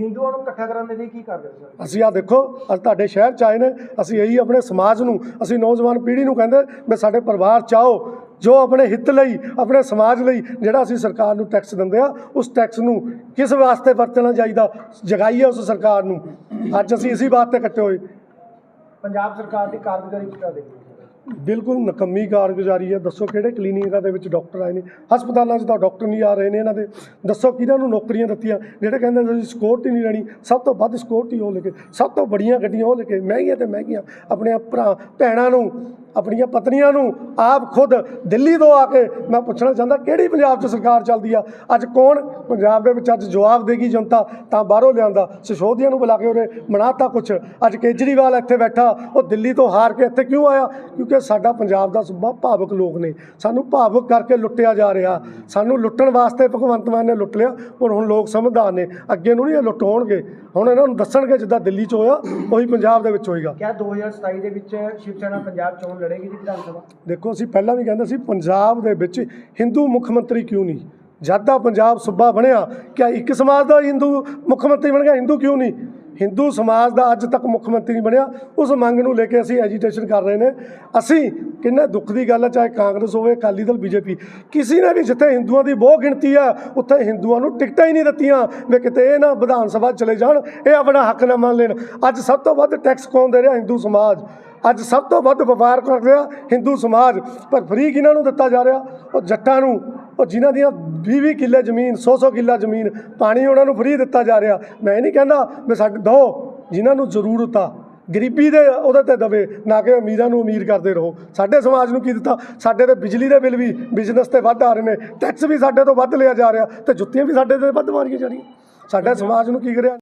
ਹਿੰਦੂਆਂ ਨੂੰ ਇਕੱਠਾ ਕਰਨ ਦੇ ਲਈ ਕੀ ਕਰ ਰਹੇ ਹੋ ਸਰ? ਅਸੀਂ ਆ ਦੇਖੋ ਅੱਜ ਤੁਹਾਡੇ ਸ਼ਹਿਰ ਚ ਆਏ ਨੇ ਅਸੀਂ ਇਹੀ ਆਪਣੇ ਸਮਾਜ ਨੂੰ ਅਸੀਂ ਨੌਜਵਾਨ ਪੀੜ੍ਹੀ ਨੂੰ ਕਹਿੰਦੇ ਵੀ ਸਾਡੇ ਪਰਿਵਾਰ ਚ ਆਓ ਜੋ ਆਪਣੇ ਹਿੱਤ ਲਈ ਆਪਣੇ ਸਮਾਜ ਲਈ ਜਿਹੜਾ ਅਸੀਂ ਸਰਕਾਰ ਨੂੰ ਟੈਕਸ ਦਿੰਦੇ ਆ ਉਸ ਟੈਕਸ ਨੂੰ ਕਿਸ ਵਾਸਤੇ ਵਰਤਣਾ ਚਾਹੀਦਾ ਜਗਾਈਏ ਉਸ ਸਰਕਾਰ ਨੂੰ। ਅੱਜ ਅਸੀਂ ਇਸੇ ਬਾਤ ਤੇ ਇਕੱਠੇ ਹੋਏ। ਪੰਜਾਬ ਸਰਕਾਰ ਦੀ ਕਾਰਗੁਜ਼ਾਰੀ ਦੇਖਦੇ ਹੋ? ਬਿਲਕੁਲ ਨਕੰਮੀ ਕਾਰਗੁਜ਼ਾਰੀ ਹੈ। ਦੱਸੋ ਕਿਹੜੇ ਕਲੀਨਿਕਾਂ ਦੇ ਵਿੱਚ ਡਾਕਟਰ ਆਏ ਨੇ? ਹਸਪਤਾਲਾਂ 'ਚ ਤਾਂ ਡਾਕਟਰ ਨਹੀਂ ਆ ਰਹੇ ਨੇ ਇਹਨਾਂ ਦੇ। ਦੱਸੋ ਕਿਹਨਾਂ ਨੂੰ ਨੌਕਰੀਆਂ ਦਿੱਤੀਆਂ? ਜਿਹੜੇ ਕਹਿੰਦੇ ਅਸੀਂ ਸਿਕਿਉਰਟੀ ਨਹੀਂ ਲੈਣੀ, ਸਭ ਤੋਂ ਵੱਧ ਸਿਕਿਉਰਟੀ ਉਹ ਲੈ ਕੇ, ਸਭ ਤੋਂ ਬੜੀਆਂ ਗੱਡੀਆਂ ਉਹ ਲੈ ਕੇ ਮਹਿੰਗੀਆਂ ਤੇ ਮਹਿੰਗੀਆਂ ਆਪਣੇ ਭਰਾ, ਭੈਣਾਂ ਨੂੰ ਆਪਣੀਆਂ ਪਤਨੀਆਂ ਨੂੰ ਆਪ ਖੁਦ ਦਿੱਲੀ ਤੋਂ ਆ ਕੇ ਮੈਂ ਪੁੱਛਣਾ ਚਾਹੁੰਦਾ, ਕਿਹੜੀ ਪੰਜਾਬ 'ਚ ਸਰਕਾਰ ਚੱਲਦੀ ਆ? ਅੱਜ ਕੌਣ ਪੰਜਾਬ ਦੇ ਵਿੱਚ ਅੱਜ ਜਵਾਬ ਦੇਗੀ ਜਨਤਾ ਤਾਂ ਬਾਹਰੋਂ ਲਿਆਂਦਾ? ਸਿਸੋਦੀਆ ਨੂੰ ਬੁਲਾ ਕੇ ਉਹਨੇ ਬਣਾਤਾ ਕੁਛ। ਅੱਜ ਕੇਜਰੀਵਾਲ ਇੱਥੇ ਬੈਠਾ, ਉਹ ਦਿੱਲੀ ਤੋਂ ਹਾਰ ਕੇ ਇੱਥੇ ਕਿਉਂ ਆਇਆ? ਕਿਉਂਕਿ ਸਾਡਾ ਪੰਜਾਬ ਦਾ ਸੂਬਾ ਭਾਵਕ ਲੋਕ ਨੇ। ਸਾਨੂੰ ਭਾਵੁਕ ਕਰਕੇ ਲੁੱਟਿਆ ਜਾ ਰਿਹਾ। ਸਾਨੂੰ ਲੁੱਟਣ ਵਾਸਤੇ ਭਗਵੰਤ ਮਾਨ ਨੇ ਲੁੱਟ ਲਿਆ ਪਰ ਹੁਣ ਲੋਕ ਸਮਝਦਾਰ ਨੇ। ਅੱਗੇ ਨੂੰ ਨਹੀਂ ਇਹ ਲੁੱਟ ਹੋਣਗੇ। ਹੁਣ ਇਹਨਾਂ ਨੂੰ ਦੱਸਣਗੇ ਜਿੱਦਾਂ ਦਿੱਲੀ 'ਚ ਹੋਇਆ, ਉਹੀ ਪੰਜਾਬ ਦੇ ਵਿੱਚ ਹੋਏਗਾ। ਕਿਆ 2027 ਦੇ ਵਿੱਚ ਸ਼ਿਵ ਸੈਨਾ ਪੰਜਾਬ ਚੋਣ ਲੜੇਗੀ ਜੀ ਵਿਧਾਨ ਸਭਾ? ਦੇਖੋ, ਅਸੀਂ ਪਹਿਲਾਂ ਵੀ ਕਹਿੰਦੇ ਸੀ, ਪੰਜਾਬ ਦੇ ਵਿੱਚ ਹਿੰਦੂ ਮੁੱਖ ਮੰਤਰੀ ਕਿਉਂ ਨਹੀਂ? ਜਦ ਦਾ ਪੰਜਾਬ ਸੂਬਾ ਬਣਿਆ, ਕਿਆ ਇੱਕ ਸਮਾਜ ਦਾ ਹਿੰਦੂ ਮੁੱਖ ਮੰਤਰੀ ਬਣ ਗਿਆ? ਹਿੰਦੂ ਕਿਉਂ ਨਹੀਂ? ਹਿੰਦੂ ਸਮਾਜ ਦਾ ਅੱਜ ਤੱਕ ਮੁੱਖ ਮੰਤਰੀ ਨਹੀਂ ਬਣਿਆ। ਉਸ ਮੰਗ ਨੂੰ ਲੈ ਕੇ ਅਸੀਂ ਐਜੀਟੇਸ਼ਨ ਕਰ ਰਹੇ ਨੇ। ਅਸੀਂ ਕਿੰਨਾ ਦੁੱਖ ਦੀ ਗੱਲ ਹੈ, ਚਾਹੇ ਕਾਂਗਰਸ ਹੋਵੇ, ਅਕਾਲੀ ਦਲ, ਬੀਜੇਪੀ, ਕਿਸੇ ਨੇ ਵੀ ਜਿੱਥੇ ਹਿੰਦੂਆਂ ਦੀ ਬਹੁ ਗਿਣਤੀ ਆ, ਉੱਥੇ ਹਿੰਦੂਆਂ ਨੂੰ ਟਿਕਟਾਂ ਹੀ ਨਹੀਂ ਦਿੱਤੀਆਂ ਵੀ ਕਿਤੇ ਇਹ ਨਾ ਵਿਧਾਨ ਸਭਾ ਚਲੇ ਜਾਣ, ਇਹ ਆਪਣਾ ਹੱਕ ਨਾ ਮੰਨ ਲੈਣ। ਅੱਜ ਸਭ ਤੋਂ ਵੱਧ ਟੈਕਸ ਕੌਣ ਦੇ ਰਿਹਾ? ਹਿੰਦੂ ਸਮਾਜ। ਅੱਜ ਸਭ ਤੋਂ ਵੱਧ ਵਪਾਰ ਕਰ ਰਿਹਾ ਹਿੰਦੂ ਸਮਾਜ। ਪਰ ਫਰੀ ਕਿਹਨਾਂ ਨੂੰ ਦਿੱਤਾ ਜਾ ਰਿਹਾ। ਉਹ ਜੱਟਾਂ ਨੂੰ ਉਹ ਜਿਨ੍ਹਾਂ ਦੀਆਂ 20-20 ਕਿੱਲੇ ਜ਼ਮੀਨ 100-100 ਕਿੱਲਾ ਜ਼ਮੀਨ ਪਾਣੀ ਉਹਨਾਂ ਨੂੰ ਫਰੀ ਦਿੱਤਾ ਜਾ ਰਿਹਾ। ਮੈਂ ਨਹੀਂ ਕਹਿੰਦਾ ਵੀ ਸਾਡੇ ਦੋ ਜਿਨ੍ਹਾਂ ਨੂੰ ਜ਼ਰੂਰਤ ਆ ਗਰੀਬੀ ਦੇ ਉਹਦੇ ਤੇ ਦਵੇ ਨਾ ਕਿ ਅਮੀਰਾਂ ਨੂੰ ਅਮੀਰ ਕਰਦੇ ਰਹੋ। ਸਾਡੇ ਸਮਾਜ ਨੂੰ ਕੀ ਦਿੱਤਾ? ਸਾਡੇ ਤੇ ਬਿਜਲੀ ਦੇ ਬਿੱਲ ਵੀ ਬਿਜ਼ਨਸ ਤੇ ਵੱਧ ਆ ਰਹੇ ਨੇ। ਟੈਕਸ ਵੀ ਸਾਡੇ ਤੋਂ ਵੱਧ ਲਿਆ ਜਾ ਰਿਹਾ ਤੇ ਜੁੱਤੀਆਂ ਵੀ ਸਾਡੇ ਤੇ ਵੱਧ ਮਾਰੀਆਂ ਜਾ ਰਹੀਆਂ। ਸਾਡੇ ਸਮਾਜ ਨੂੰ ਕੀ ਕਰਿਆ?